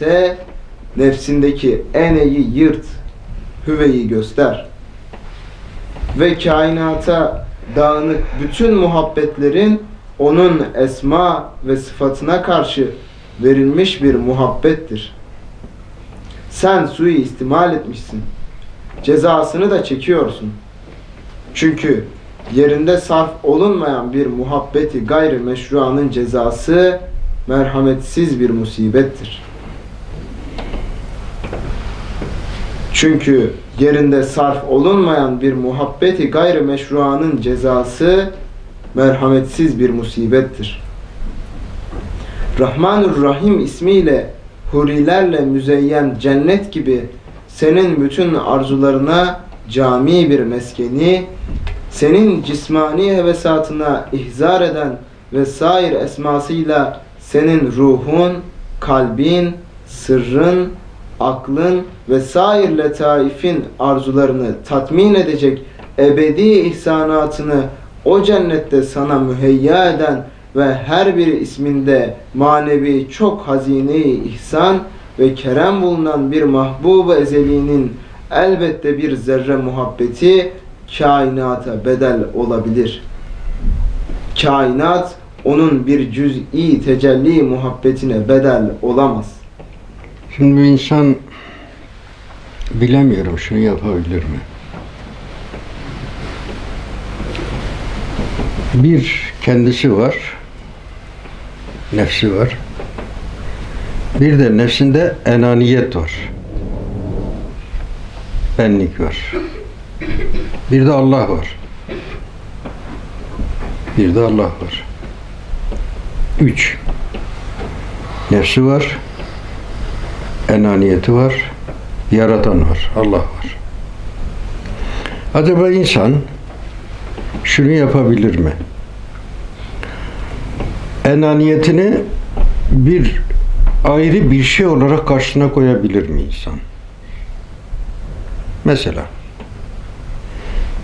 ise nefsindeki eneyi yırt, hüveyi göster. Ve kainata dağınık bütün muhabbetlerin onun esma ve sıfatına karşı verilmiş bir muhabbettir. Sen suyu istimal etmişsin. Cezasını da çekiyorsun. Çünkü yerinde sarf olunmayan bir muhabbeti gayri meşruanın cezası merhametsiz bir musibettir. Çünkü yerinde sarf olunmayan bir muhabbeti gayri meşruanın cezası merhametsiz bir musibettir. Rahmanur Rahim ismiyle hurilerle müzeyyen cennet gibi senin bütün arzularına cami bir meskeni, senin cismani hevesatına ihzar eden ve sair esmasıyla senin ruhun, kalbin, sırrın, aklın ve sair letaifin arzularını tatmin edecek ebedi ihsanatını o cennette sana müheyya eden ve her bir isminde manevi çok hazine-i ihsan ve kerem bulunan bir mahbub ezeliğinin elbette bir zerre muhabbeti kainata bedel olabilir. Kainat onun bir cüz'i tecelli muhabbetine bedel olamaz. Şimdi insan bilemiyorum şunu yapabilir mi? Bir kendisi var, nefsi var. Bir de nefsinde enaniyet var. Benlik var. Bir de Allah var. Bir de Allah var. Üç. Nefsi var, enaniyeti var, yaratan var, Allah var. Acaba insan şunu yapabilir mi? Enaniyetini bir ayrı bir şey olarak karşısına koyabilir mi insan? Mesela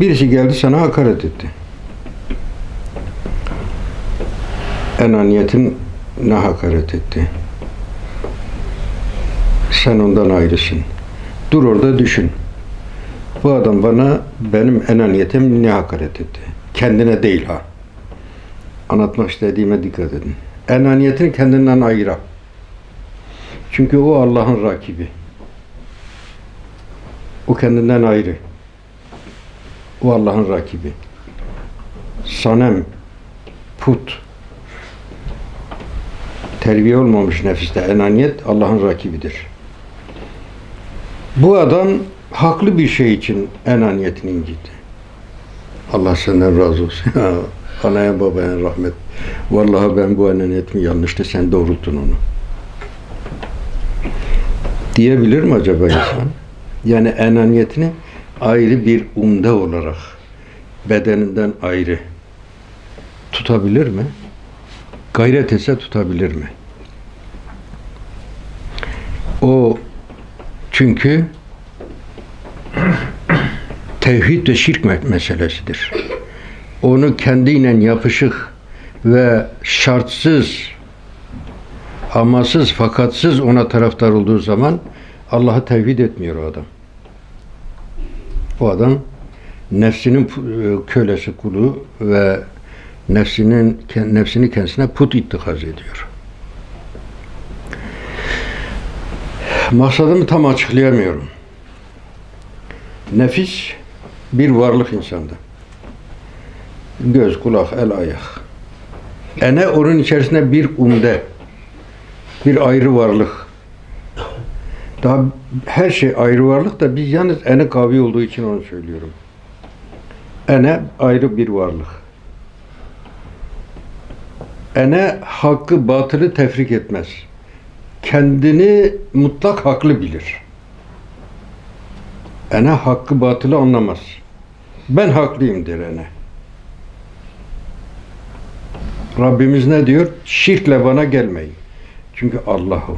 birisi geldi sana hakaret etti. Enaniyetin ne hakaret etti? Sen ondan ayrısın. Dur orada düşün. Bu adam bana benim enaniyetim ne hakaret etti? Kendine değil ha. Anlatmak istediğime dikkat edin. Enaniyetini kendinden ayıra. Çünkü o Allah'ın rakibi. O kendinden ayrı. O Allah'ın rakibi. Sanem, put, terbiye olmamış nefiste enaniyet Allah'ın rakibidir. Bu adam haklı bir şey için enaniyetini incitti. Allah senden razı olsun. Ya, Anaya babaya rahmet. Vallahi ben bu enaniyetimi yanlıştı sen doğrulttun onu. Diyebilir mi acaba insan? Yani enaniyetini ayrı bir umde olarak bedeninden ayrı tutabilir mi? Gayret etse tutabilir mi? O çünkü tevhid ve şirk me- meselesidir. Onu kendiyle yapışık ve şartsız, amasız, fakatsız ona taraftar olduğu zaman Allah'ı tevhid etmiyor o adam. O adam nefsinin pu- kölesi kulu ve nefsinin nefsini kendisine put ittikaz ediyor. Maksadımı tam açıklayamıyorum. Nefis bir varlık insanda. Göz, kulak, el, ayak. Ene onun içerisinde bir umde, bir ayrı varlık. Daha her şey ayrı varlık da biz yalnız ene kavi olduğu için onu söylüyorum. Ene ayrı bir varlık. Ene hakkı batılı tefrik etmez. Kendini mutlak haklı bilir. Ene hakkı batılı anlamaz. Ben haklıyım der ene. Rabbimiz ne diyor? Şirkle bana gelmeyin. Çünkü Allah'ı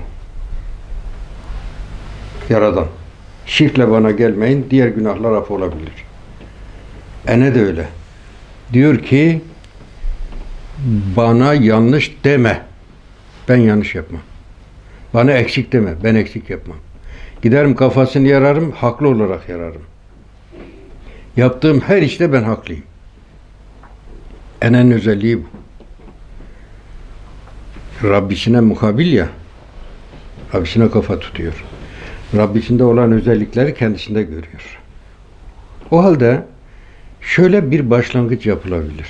yaradan. Şirkle bana gelmeyin, diğer günahlar af olabilir. Ene de öyle. Diyor ki bana yanlış deme. Ben yanlış yapmam. Bana eksik deme. Ben eksik yapmam. Giderim kafasını yararım, haklı olarak yararım. Yaptığım her işte ben haklıyım. En en özelliği bu. Rabbisine mukabil ya. Rabbisine kafa tutuyor. Rabbisinde olan özellikleri kendisinde görüyor. O halde şöyle bir başlangıç yapılabilir.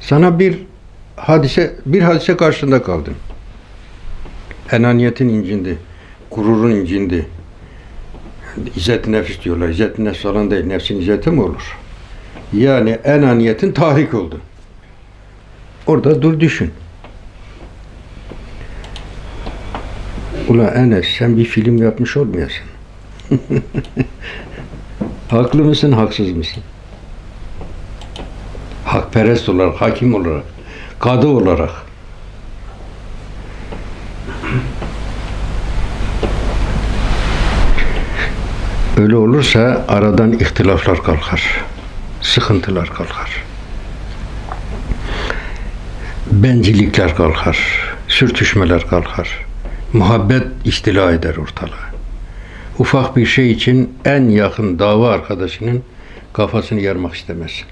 Sana bir hadise bir hadise karşında kaldın. Enaniyetin incindi. Gururun incindi. İzzet nefis diyorlar. İzzet nefs falan değil. Nefsin izzeti mi olur? Yani enaniyetin tahrik oldu. Orada dur düşün. Ula Enes sen bir film yapmış olmayasın. Haklı mısın, haksız mısın? Hakperest olarak, hakim olarak, kadı olarak. Öyle olursa aradan ihtilaflar kalkar. Sıkıntılar kalkar. Bencillikler kalkar. Sürtüşmeler kalkar. Muhabbet istila eder ortalığı. Ufak bir şey için en yakın dava arkadaşının kafasını yarmak istemez.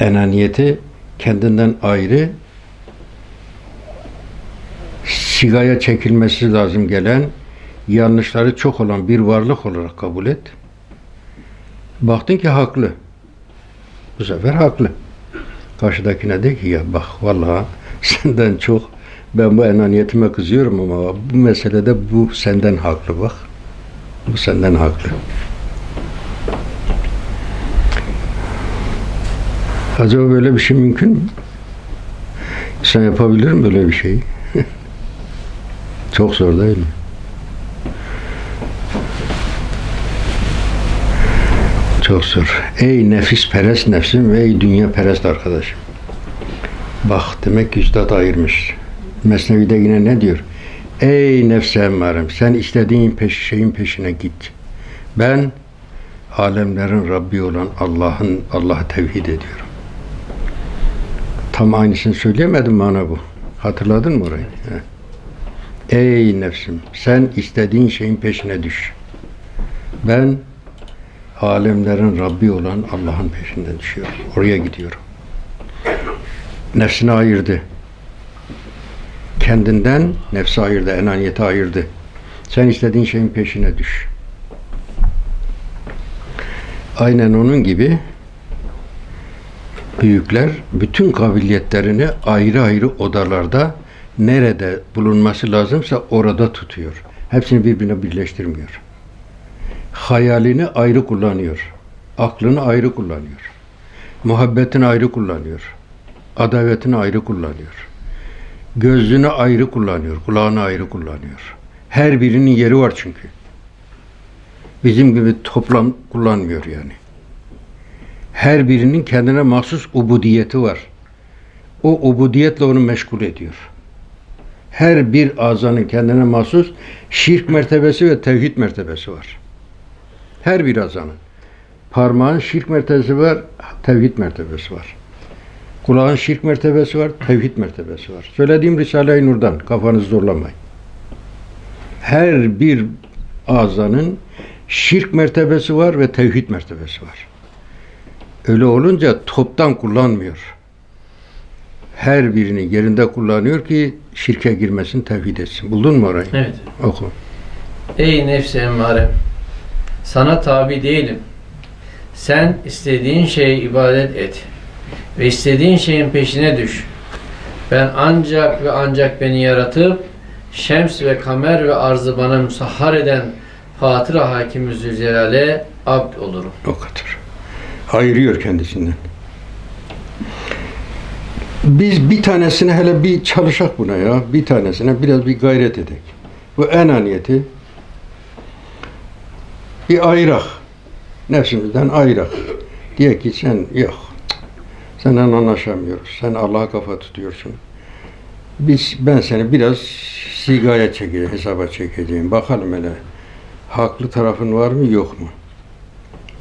Enaniyeti kendinden ayrı sigaya çekilmesi lazım gelen yanlışları çok olan bir varlık olarak kabul et. Baktın ki haklı. Bu sefer haklı. Karşıdakine de ki ya bak vallahi senden çok ben bu enaniyetime kızıyorum ama bu meselede bu senden haklı bak. Bu senden haklı. Acaba böyle bir şey mümkün mü? Sen yapabilir mi böyle bir şeyi? Çok zor değil mi? Çok zor. Ey nefis perest nefsim ve ey dünya perest arkadaşım. Bak demek ki üstad ayırmış. Mesnevi'de yine ne diyor? Ey nefse emmarem sen istediğin peş, şeyin peşine git. Ben alemlerin Rabbi olan Allah'ın Allah'ı tevhid ediyorum. Tam aynısını söyleyemedim bana bu. Hatırladın mı orayı? Ey nefsim sen istediğin şeyin peşine düş. Ben alemlerin Rabbi olan Allah'ın peşinden düşüyorum. Oraya gidiyorum. Nefsini ayırdı. Kendinden nefsi ayırdı, enaniyeti ayırdı. Sen istediğin şeyin peşine düş. Aynen onun gibi büyükler bütün kabiliyetlerini ayrı ayrı odalarda nerede bulunması lazımsa orada tutuyor. Hepsini birbirine birleştirmiyor. Hayalini ayrı kullanıyor. Aklını ayrı kullanıyor. Muhabbetini ayrı kullanıyor. Adavetini ayrı kullanıyor. Gözünü ayrı kullanıyor. Kulağını ayrı kullanıyor. Her birinin yeri var çünkü. Bizim gibi toplam kullanmıyor yani. Her birinin kendine mahsus ubudiyeti var. O ubudiyetle onu meşgul ediyor. Her bir azanın kendine mahsus şirk mertebesi ve tevhid mertebesi var. Her bir azanın. Parmağın şirk mertebesi var, tevhid mertebesi var. Kulağın şirk mertebesi var, tevhid mertebesi var. Söylediğim Risale-i Nur'dan, kafanızı zorlamayın. Her bir azanın şirk mertebesi var ve tevhid mertebesi var. Öyle olunca toptan kullanmıyor. Her birini yerinde kullanıyor ki şirke girmesin, tevhid etsin. Buldun mu orayı? Evet. Oku. Ey nefsi emmare, sana tabi değilim. Sen istediğin şeye ibadet et ve istediğin şeyin peşine düş. Ben ancak ve ancak beni yaratıp şems ve kamer ve arzı bana musahhar eden Fatıra Hakim Zülcelal'e abd olurum. O kadar. Ayırıyor kendisinden. Biz bir tanesine hele bir çalışak buna ya. Bir tanesine biraz bir gayret edek. Bu enaniyeti bir ayırak. Nefsimizden ayırak. Diye ki sen yok. Senden anlaşamıyoruz. Sen Allah'a kafa tutuyorsun. Biz, ben seni biraz sigaya çekeceğim, hesaba çekeceğim. Bakalım hele haklı tarafın var mı yok mu?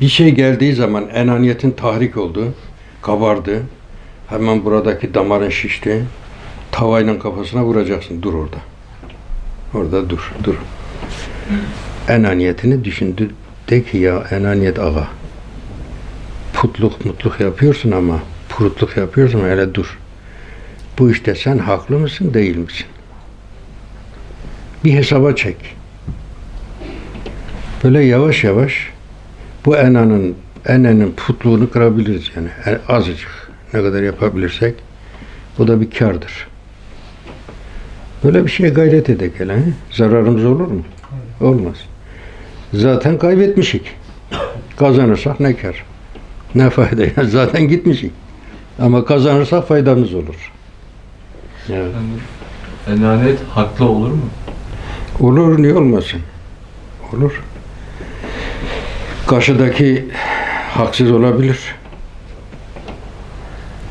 Bir şey geldiği zaman enaniyetin tahrik oldu, kabardı. Hemen buradaki damarın şişti. tavayla kafasına vuracaksın. Dur orada. Orada dur, dur. Enaniyetini düşündü. De ki ya enaniyet ağa. Putluk mutluk yapıyorsun ama purutluk yapıyorsun ama hele dur. Bu işte sen haklı mısın değil misin? Bir hesaba çek. Böyle yavaş yavaş bu enanın enenin putluğunu kırabiliriz yani. Azıcık ne kadar yapabilirsek bu da bir kardır. Böyle bir şeye gayret edek hele. he? Zararımız olur mu? Olmaz. Zaten kaybetmişik. Kazanırsak ne kar? Ne fayda? ya? Zaten gitmişik. Ama kazanırsak faydamız olur. Evet. Yani enanet haklı olur mu? Olur niye olmasın? Olur. Karşıdaki haksız olabilir.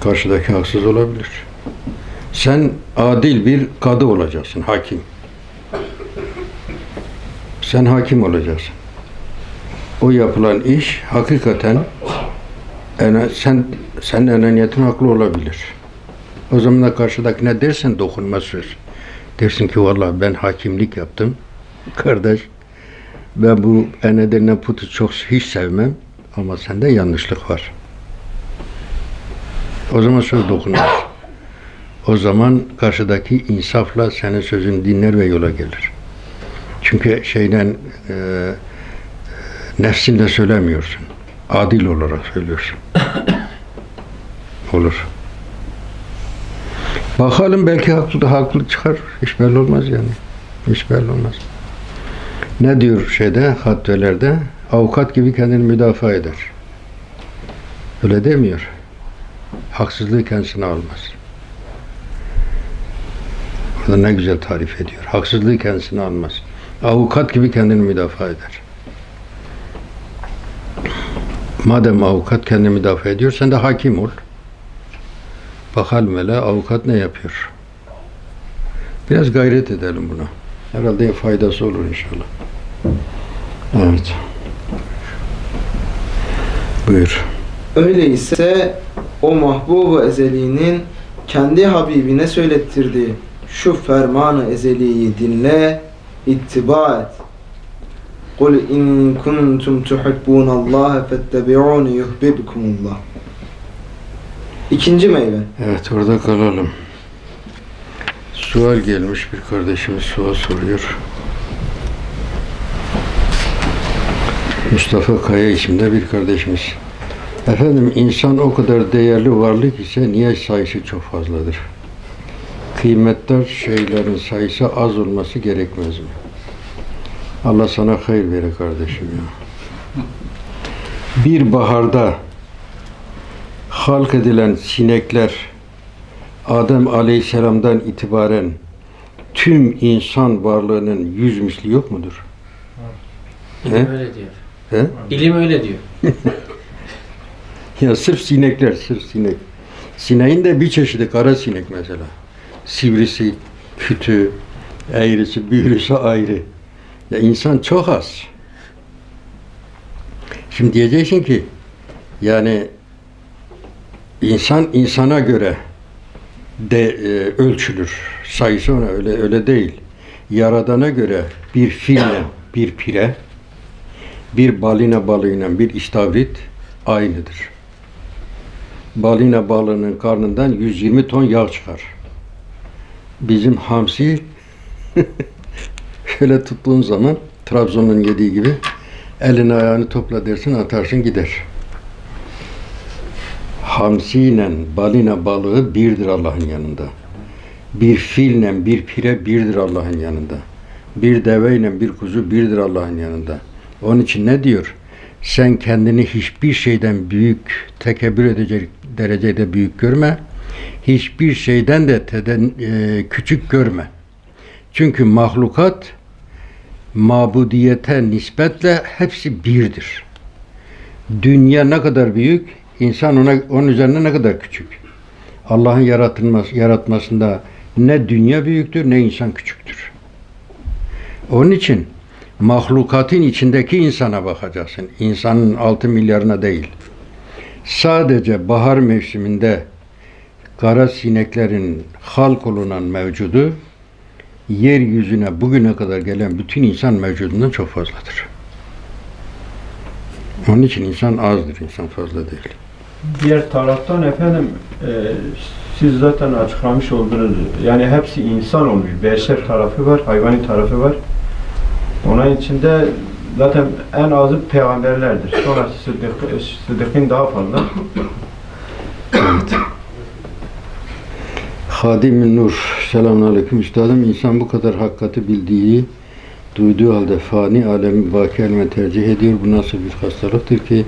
Karşıdaki haksız olabilir. Sen adil bir kadı olacaksın, hakim. Sen hakim olacaksın. O yapılan iş hakikaten sen sen enaniyetin haklı olabilir. O zaman da karşıdakine dersen dokunma söz. Dersin ki vallahi ben hakimlik yaptım. Kardeş ben bu ene denilen putu çok hiç sevmem ama sende yanlışlık var. O zaman söz dokunmaz. O zaman karşıdaki insafla senin sözünü dinler ve yola gelir. Çünkü şeyden e, nefsinle söylemiyorsun. Adil olarak söylüyorsun. Olur. Bakalım belki haklı da haklı çıkar. Hiç belli olmaz yani. Hiç belli olmaz. Ne diyor şeyde, hatvelerde? Avukat gibi kendini müdafaa eder. Öyle demiyor. Haksızlığı kendisine almaz. Burada ne güzel tarif ediyor. Haksızlığı kendisine almaz. Avukat gibi kendini müdafaa eder. Madem avukat kendini müdafaa ediyor, sen de hakim ol. Bakalım hele avukat ne yapıyor? Biraz gayret edelim buna. Herhalde faydası olur inşallah. Evet. Buyur. Öyleyse o mahbubu ezeliğinin kendi Habibine söylettirdiği şu fermanı ezeliyi dinle, ittiba et. Kul in kuntum tuhibbunallaha fettebi'uni yuhbibkumullah. İkinci meyve. Evet orada kalalım. Sual gelmiş bir kardeşimiz sual soruyor. Mustafa Kaya isimde bir kardeşimiz. Efendim insan o kadar değerli varlık ise niye sayısı çok fazladır? Kıymetli şeylerin sayısı az olması gerekmez mi? Allah sana hayır vere kardeşim ya. Bir baharda halk edilen sinekler Adem Aleyhisselam'dan itibaren tüm insan varlığının yüz misli yok mudur? İlim He? öyle diyor. He? İlim öyle diyor. Ya sırf sinekler, sırf sinek. Sineğin de bir çeşidi kara sinek mesela. Sivrisi, kütü, eğrisi, büğrüsü ayrı. Ya insan çok az. Şimdi diyeceksin ki yani insan insana göre de e, ölçülür. Sayısı ona öyle öyle değil. Yaradana göre bir fille bir pire, bir balina balığıyla bir istavrit aynıdır. Balina balığının karnından 120 ton yağ çıkar. Bizim hamsi şöyle tuttuğun zaman Trabzon'un yediği gibi elini ayağını topla dersin atarsın gider. Hamsiyle balina balığı birdir Allah'ın yanında. Bir fille bir pire birdir Allah'ın yanında. Bir deveyle bir kuzu birdir Allah'ın yanında. Onun için ne diyor? Sen kendini hiçbir şeyden büyük, tekebbür edecek derecede büyük görme. Hiçbir şeyden de teden, e, küçük görme. Çünkü mahlukat mabudiyete nispetle hepsi birdir. Dünya ne kadar büyük, insan ona onun üzerine ne kadar küçük. Allah'ın yaratılması, yaratmasında ne dünya büyüktür ne insan küçüktür. Onun için mahlukatın içindeki insana bakacaksın. İnsanın altı milyarına değil. Sadece bahar mevsiminde kara sineklerin halk olunan mevcudu yeryüzüne bugüne kadar gelen bütün insan mevcudundan çok fazladır. Onun için insan azdır, insan fazla değil. Diğer taraftan efendim e, siz zaten açıklamış oldunuz. Yani hepsi insan olmuş. Beşer tarafı var, hayvani tarafı var. Onun içinde zaten en azı peygamberlerdir. Sonra sıddık, sıddıkın daha fazla. Evet. Hadim Nur, selamünaleyküm üstadım. İnsan bu kadar hakikati bildiği, duyduğu halde fani alemi baki aleme tercih ediyor. Bu nasıl bir hastalıktır ki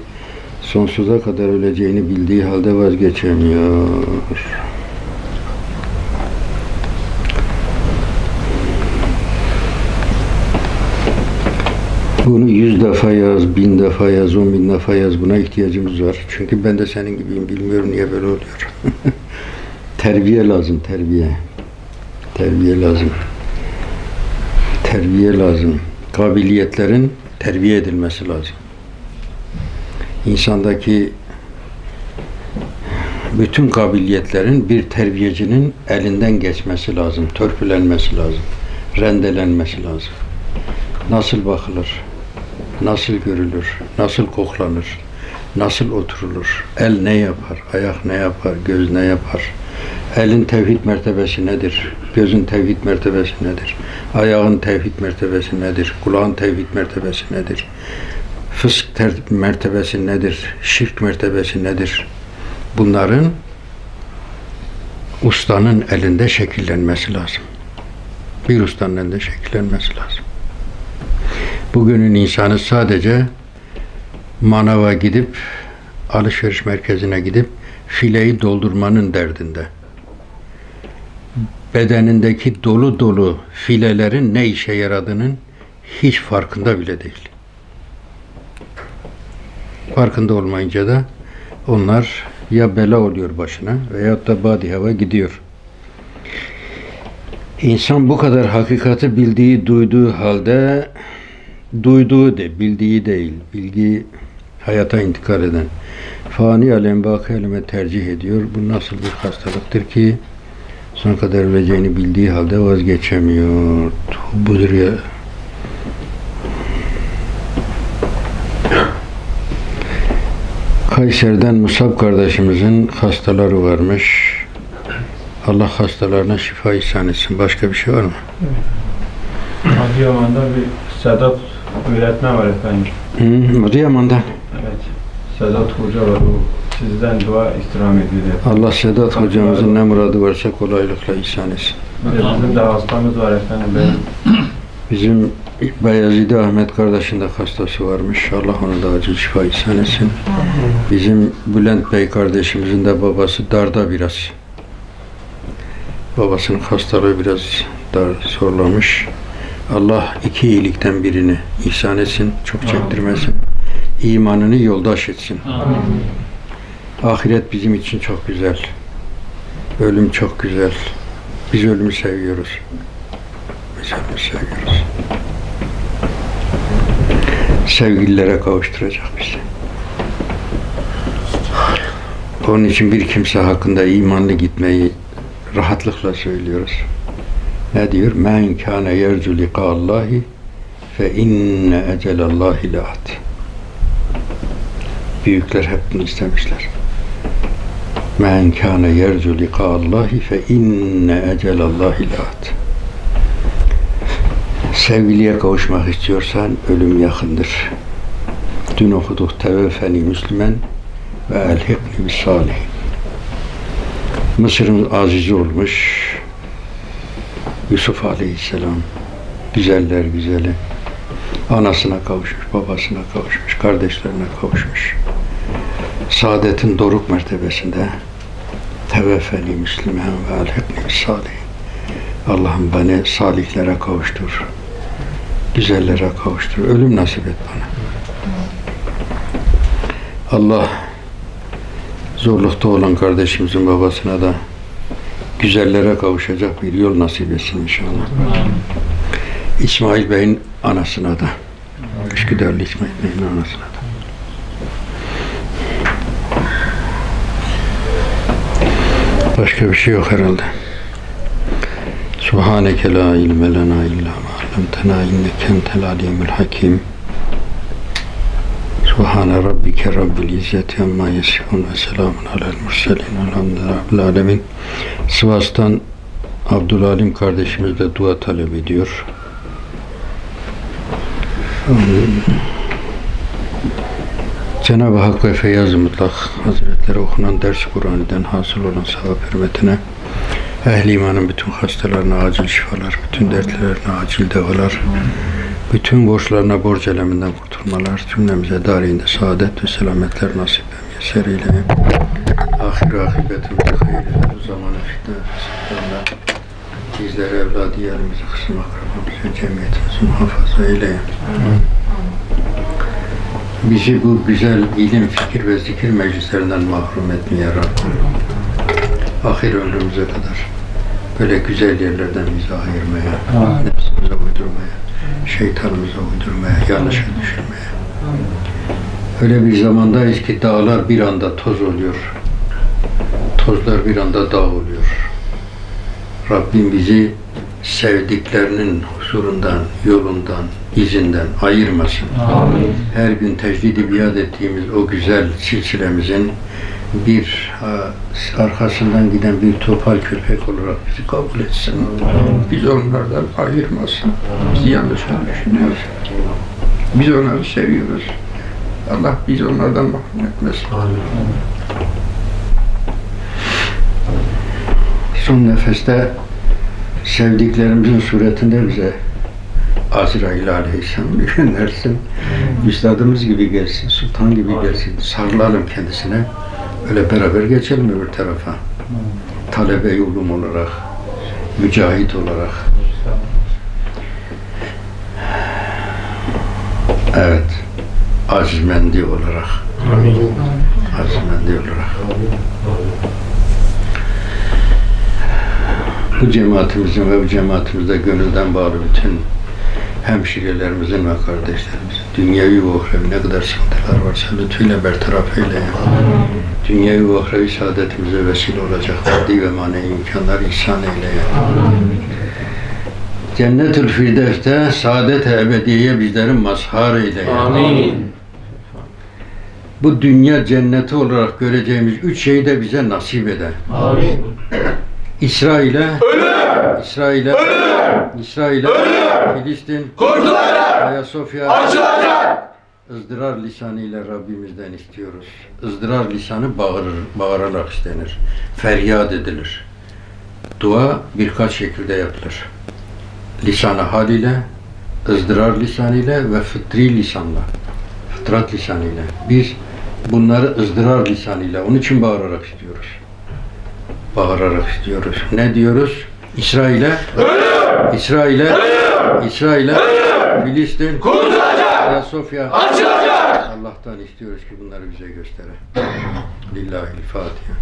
sonsuza kadar öleceğini bildiği halde vazgeçemiyor. Bunu yüz defa yaz, bin defa yaz, on bin defa yaz. Buna ihtiyacımız var. Çünkü ben de senin gibiyim. Bilmiyorum niye böyle oluyor. terbiye lazım, terbiye. Terbiye lazım. Terbiye lazım. Kabiliyetlerin terbiye edilmesi lazım. İnsandaki bütün kabiliyetlerin bir terbiyecinin elinden geçmesi lazım, törpülenmesi lazım, rendelenmesi lazım. Nasıl bakılır, nasıl görülür, nasıl koklanır, nasıl oturulur, el ne yapar, ayak ne yapar, göz ne yapar, elin tevhid mertebesi nedir, gözün tevhid mertebesi nedir, ayağın tevhid mertebesi nedir, kulağın tevhid mertebesi nedir, fısk mertebesi nedir, şirk mertebesi nedir, bunların ustanın elinde şekillenmesi lazım. Bir ustanın elinde şekillenmesi lazım. Bugünün insanı sadece manava gidip alışveriş merkezine gidip fileyi doldurmanın derdinde. Bedenindeki dolu dolu filelerin ne işe yaradığının hiç farkında bile değil. Farkında olmayınca da onlar ya bela oluyor başına veyahut da badi hava gidiyor. İnsan bu kadar hakikati bildiği, duyduğu halde duyduğu de, bildiği değil, bilgi hayata intikal eden fani alem baki aleme tercih ediyor. Bu nasıl bir hastalıktır ki son kadar öleceğini bildiği halde vazgeçemiyor. Budur ya. Kayseri'den Musab kardeşimizin hastaları varmış. Allah hastalarına şifa ihsan etsin. Başka bir şey var mı? Adıyaman'da bir Sedat öğretmen var efendim. Hı, Adıyaman'dan. Evet. Sedat Hoca var. O sizden dua istirham ediyor. Allah Sedat hocamızın ne muradı varsa kolaylıkla ihsan etsin. Bir de Bizim de hastamız var efendim. Benim Bizim Beyazide Ahmet kardeşin de hastası varmış. Allah ona da acil şifa ihsan etsin. Bizim Bülent Bey kardeşimizin de babası darda biraz. Babasının hastalığı biraz dar zorlamış. Allah iki iyilikten birini ihsan etsin, çok çektirmesin. İmanını yoldaş etsin. Ahiret bizim için çok güzel. Ölüm çok güzel. Biz ölümü seviyoruz. Biz ölümü seviyoruz. Sevgililere kavuşturacak bizi. Onun için bir kimse hakkında imanlı gitmeyi rahatlıkla söylüyoruz. Ne diyor? Men kâne yercu likâllahi fe inne ecelallahi la'at. Büyükler hep bunu istemişler. Men kâne yercu likâllahi fe inne ecelallahi la'at. Sevgiliye kavuşmak istiyorsan ölüm yakındır. Dün okuduk teveffeni Müslüman ve elhikni bis salihin. Mısır'ın azizi olmuş Yusuf Aleyhisselam güzeller güzeli anasına kavuşmuş, babasına kavuşmuş, kardeşlerine kavuşmuş. Saadetin doruk mertebesinde teveffeli Müslüman ve elhikni bis salihin. Allah'ım beni salihlere kavuştur. Güzellere kavuştur. Ölüm nasip et bana. Allah zorlukta olan kardeşimizin babasına da güzellere kavuşacak bir yol nasip etsin inşallah. İsmail Bey'in anasına da. Üsküdarlı İsmail Bey'in anasına da. Başka bir şey yok herhalde. Subhaneke la ilme lena illa ma allamtena inneke entel alimul hakim. Subhane rabbike rabbil izzeti amma yasifun ve selamun alel murselin elhamdülillahi alemin. Sivas'tan Abdülalim kardeşimiz de dua talep ediyor. Cenab-ı Hak ve Feyyaz-ı Mutlak Hazretleri okunan ders Kur'an'dan hasıl olan sevap hürmetine ehli imanın bütün hastalarına acil şifalar, bütün dertlerine acil devalar, bütün borçlarına borç eleminden kurtulmalar, cümlemize darinde saadet ve selametler nasip eyle. Ahir akıbetimizi hayır eyle. Bu zamanı fitne ve fesatlarla bizleri, evladı, yerimizi, kısım akrabamızı, cemiyetimizi muhafaza eyle. Bizi bu güzel ilim, fikir ve zikir meclislerinden mahrum etmeye Rabbim. Ahir ömrümüze kadar böyle güzel yerlerden bizi ayırmaya, nefsimize uydurmaya, şeytanımıza uydurmaya, yanlışa düşürmeye. Öyle bir zamandayız ki dağlar bir anda toz oluyor. Tozlar bir anda dağ oluyor. Rabbim bizi sevdiklerinin huzurundan, yolundan, izinden ayırmasın. Her gün tecdidi biat ettiğimiz o güzel silsilemizin bir arkasından giden bir topal köpek olarak bizi kabul etsin. Biz onlardan ayırmasın. Bizi yanlış düşünüyoruz. Biz onları seviyoruz. Allah biz onlardan mahrum etmesin. Son nefeste sevdiklerimizin suretinde bize Azrail Aleyhisselam göndersin. Üstadımız gibi gelsin, sultan gibi gelsin. Sarılalım kendisine. Öyle beraber geçelim öbür tarafa. Talebe yolum olarak, mücahit olarak. Evet. Azmendi olarak. Azmendi olarak. Bu cemaatimizin ve bu cemaatimizde gönülden bağlı bütün hemşirelerimizin ve kardeşlerimizin dünyevi ve uhrevi ne kadar sıkıntılar varsa lütfuyla bertaraf eyle. Dünyevi ve uhrevi saadetimize vesile olacak maddi ve manevi imkanlar ihsan eyle. Cennetül Firdevs'te saadet-i ebediyeye bizlerin mazhar eyle. Amin. Bu dünya cenneti olarak göreceğimiz üç şeyi de bize nasip eder. Amin. İsrail'e İsrail'e İsrail'e Filistin kurtulacak Ayasofya açılacak ızdırar lisanıyla Rabbimizden istiyoruz. Izdırar lisanı bağırır, bağırarak istenir. Feryat edilir. Dua birkaç şekilde yapılır. Lisanı hal ile, ızdırar lisanıyla ve fıtri lisanla. Fıtrat lisanıyla. Biz bunları ızdırar lisanıyla, onun için bağırarak istiyoruz bağırarak istiyoruz. Ne diyoruz? İsrail'e İsrail'e İsrail'e Filistin kurtulacak. Ayasofya açılacak. Allah'tan istiyoruz ki bunları bize göstere. Lillahi'l Fatiha.